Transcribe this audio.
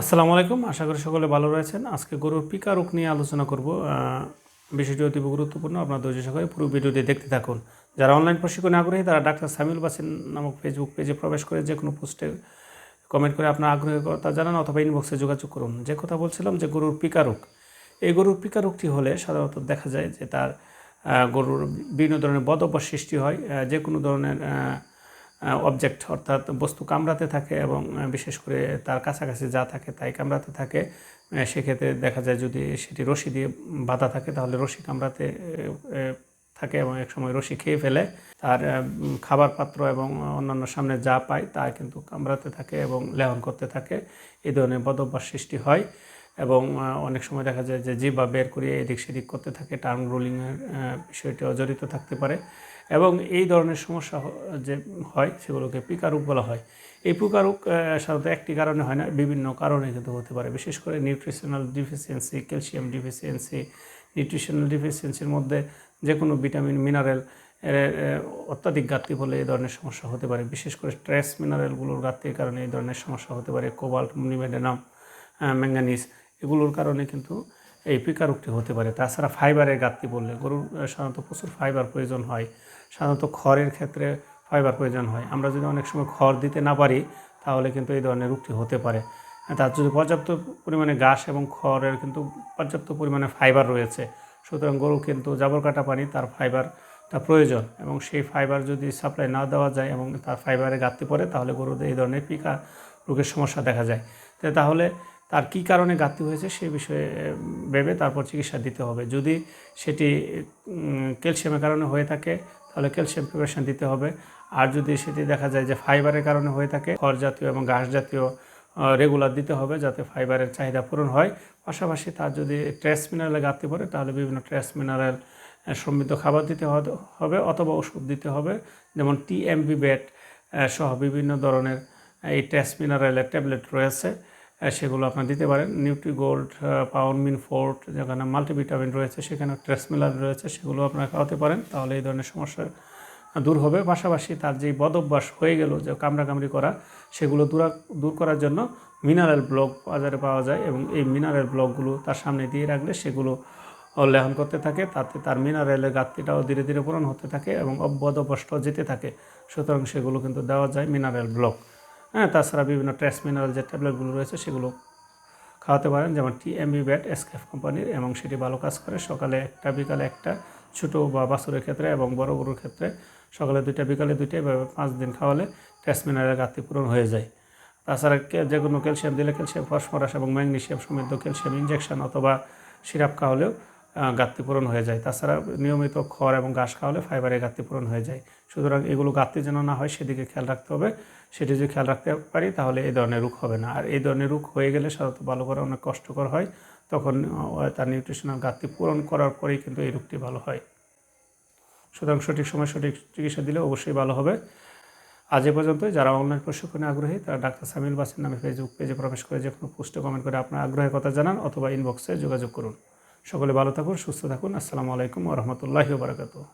আসসালামু আলাইকুম। আশা করি সকলে ভালো রয়েছেন। আজকে গরুর পিকা রোগ নিয়ে আলোচনা করব। বিষয়টি অতি গুরুত্বপূর্ণ। আপনার ধৈর্য সহকারে পুরো ভিডিওটি দেখতে থাকুন। যারা অনলাইন প্রশিক্ষণে আগ্রহী, তারা ডাক্তার সামিউল বাসিন নামক ফেসবুক পেজে প্রবেশ করে যে কোনো পোস্টে কমেন্ট করে আপনার আগ্রহের কথা জানান অথবা ইনবক্সে যোগাযোগ করুন। যে কথা বলছিলাম যে গরুর পিকা রোগ। এই গরুর পিকা রোগটি হলে সাধারণত দেখা যায় যে তার গরুর বিভিন্ন ধরনের বদ সৃষ্টি হয়। যে কোনো ধরনের অবজেক্ট অর্থাৎ বস্তু কামড়াতে থাকে এবং বিশেষ করে তার কাছাকাছি যা থাকে তাই কামড়াতে থাকে। সেক্ষেত্রে দেখা যায় যদি সেটি রশি দিয়ে বাঁধা থাকে তাহলে রশি কামড়াতে থাকে এবং এক সময় রশি খেয়ে ফেলে। তার খাবার পাত্র এবং অন্যান্য সামনে যা পায় তা কিন্তু কামড়াতে থাকে এবং লেহন করতে থাকে। এই ধরনের বদভ্যাস সৃষ্টি হয়। এবং অনেক সময় দেখা যায় যে জি বা বের করিয়ে এদিক সেদিক করতে থাকে টার্ম রোলিংয়ের বিষয়টিও জড়িত থাকতে পারে। এবং এই ধরনের সমস্যা যে হয় সেগুলোকে পিকারুক বলা হয়। এই পিকারুক সাধারণত একটি কারণে হয় না, বিভিন্ন কারণে কিন্তু হতে পারে। বিশেষ করে nutritional deficiency, calcium deficiency, nutritional ডিফিসিয়েন্সির মধ্যে যে কোনো ভিটামিন, মিনারেল অত্যাধিক ঘাটতি হলে এই ধরনের সমস্যা হতে পারে। বিশেষ করে স্ট্রেস মিনারেলগুলোর ঘাটতির কারণে এই ধরনের সমস্যা হতে পারে। কোবাল্ট মুনিমেডেনাম ম্যাঙ্গানিজ এগুলোর কারণে কিন্তু এই পিকা রোগটি হতে পারে। তাছাড়া ফাইবারের ঘাটতি বললে গরুর সাধারণত প্রচুর ফাইবার প্রয়োজন হয়। সাধারণত খড়ের ক্ষেত্রে ফাইবার প্রয়োজন হয়। আমরা যদি অনেক সময় খড় দিতে না পারি, তাহলে কিন্তু এই ধরনের রোগটি হতে পারে। তার যদি পর্যাপ্ত পরিমাণে ঘাস এবং খড়ের কিন্তু পর্যাপ্ত পরিমাণে ফাইবার রয়েছে, সুতরাং গরু কিন্তু জাবর কাটা পানি তার ফাইবারটা প্রয়োজন এবং সেই ফাইবার যদি সাপ্লাই না দেওয়া যায় এবং তার ফাইবারে ঘাটতি পড়ে, তাহলে গরুদের এই ধরনের পিকা রোগের সমস্যা দেখা যায়। তাহলে তার কী কারণে ঘাটতি হয়েছে সেই বিষয়ে ভেবে তারপর চিকিৎসা দিতে হবে। যদি সেটি ক্যালসিয়ামের কারণে হয়ে থাকে, তাহলে ক্যালসিয়াম প্রিপারেশন দিতে হবে। আর যদি সেটি দেখা যায় যে ফাইবারের কারণে হয়ে থাকে, খড় জাতীয় এবং ঘাস জাতীয় রেগুলার দিতে হবে যাতে ফাইবারের চাহিদা পূরণ হয়। পাশাপাশি তার যদি ট্রেস মিনারেলে ঘাটতি পড়ে, তাহলে বিভিন্ন ট্রেস মিনারেল সমৃদ্ধ খাবার দিতে হবে অথবা ওষুধ দিতে হবে। যেমন টিএমবি ব্যাট সহ বিভিন্ন ধরনের এই ট্রেস মিনারেলের ট্যাবলেট রয়েছে। সেগুলো আপনার দিতে পারেন। নিউট্রিগোল্ড পাউন মিন ফোর্ট, যেখানে মাল্টিভিটামিন রয়েছে, সেখানে ট্রেসমিলার রয়েছে, সেগুলো আপনারা খাওয়াতে পারেন। তাহলে এই ধরনের সমস্যা দূর হবে। পাশাপাশি তার যেই বদভ্যাস হয়ে গেল, যে কামড়াকামড়ি করা, সেগুলো দূর দূর করার জন্য মিনারেল ব্লক বাজারে পাওয়া যায় এবং এই মিনারেল ব্লকগুলো তার সামনে দিয়ে রাখলে সেগুলো লেহন করতে থাকে। তাতে তার মিনারেলের ঘাটতিটাও ধীরে ধীরে পূরণ হতে থাকে এবং অভ্যাসটাও যেতে থাকে। সুতরাং সেগুলো কিন্তু দেওয়া যায় মিনারেল ব্লক। হ্যাঁ তাছাড়া বিভিন্ন ট্রেস মিনারেল যে ট্যাবলেটগুলো রয়েছে সেগুলো খাওয়াতে পারেন, যেমন টি টিএমবি ব্যাট এসকেফ কোম্পানির এবং সেটি ভালো কাজ করে। সকালে একটা, বিকালে একটা, ছোটো বা বাছুরের ক্ষেত্রে এবং বড় গরুর ক্ষেত্রে। সকালে দুইটা, বিকালে দুইটা, এভাবে পাঁচ দিন খাওয়ালে ট্রেস মিনারেলের ঘাটতি পূরণ হয়ে যায়। তাছাড়া যে কোনো ক্যালসিয়াম দিলে ক্যালসিয়াম ফসফরাস এবং ম্যাগনেশিয়াম সমৃদ্ধ ক্যালসিয়াম ইঞ্জেকশন অথবা সিরাপ খাওয়ালেও ঘাটতি পূরণ হয়ে যায়। তাছাড়া নিয়মিত খড় এবং ঘাস খাওয়ালে ফাইবারের ঘাটতি পূরণ হয়ে যায়। সুতরাং এগুলো ঘাটতি যেন না হয়, সেদিকে খেয়াল রাখতে হবে। সেটি যদি খেয়াল রাখতে পারি, তাহলে এই ধরনের রোগ হবে না। আর এই ধরনের রোগ হয়ে গেলে সাধারণত ভালো করা অনেক কষ্টকর হয়। তখন তার নিউট্রিশনাল ঘাটতি পূরণ করার পরেই কিন্তু এই রোগটি ভালো হয়। সুতরাং সঠিক সময় সঠিক চিকিৎসা দিলে অবশ্যই ভালো হবে। আজ এ পর্যন্তই। যারা অনলাইন প্রশিক্ষণে আগ্রহী, তারা ডাক্তার সামিল বাসের নামে ফেসবুক পেজে প্রবেশ করে যে কোনো পোস্টে কমেন্ট করে আপনার আগ্রহের কথা জানান অথবা ইনবক্সে যোগাযোগ করুন। সকলে ভালো থাকুন সুস্থ থাকুন। আসসালামু আলাইকুম রহমতুল্লাহি বারাকাতুহ।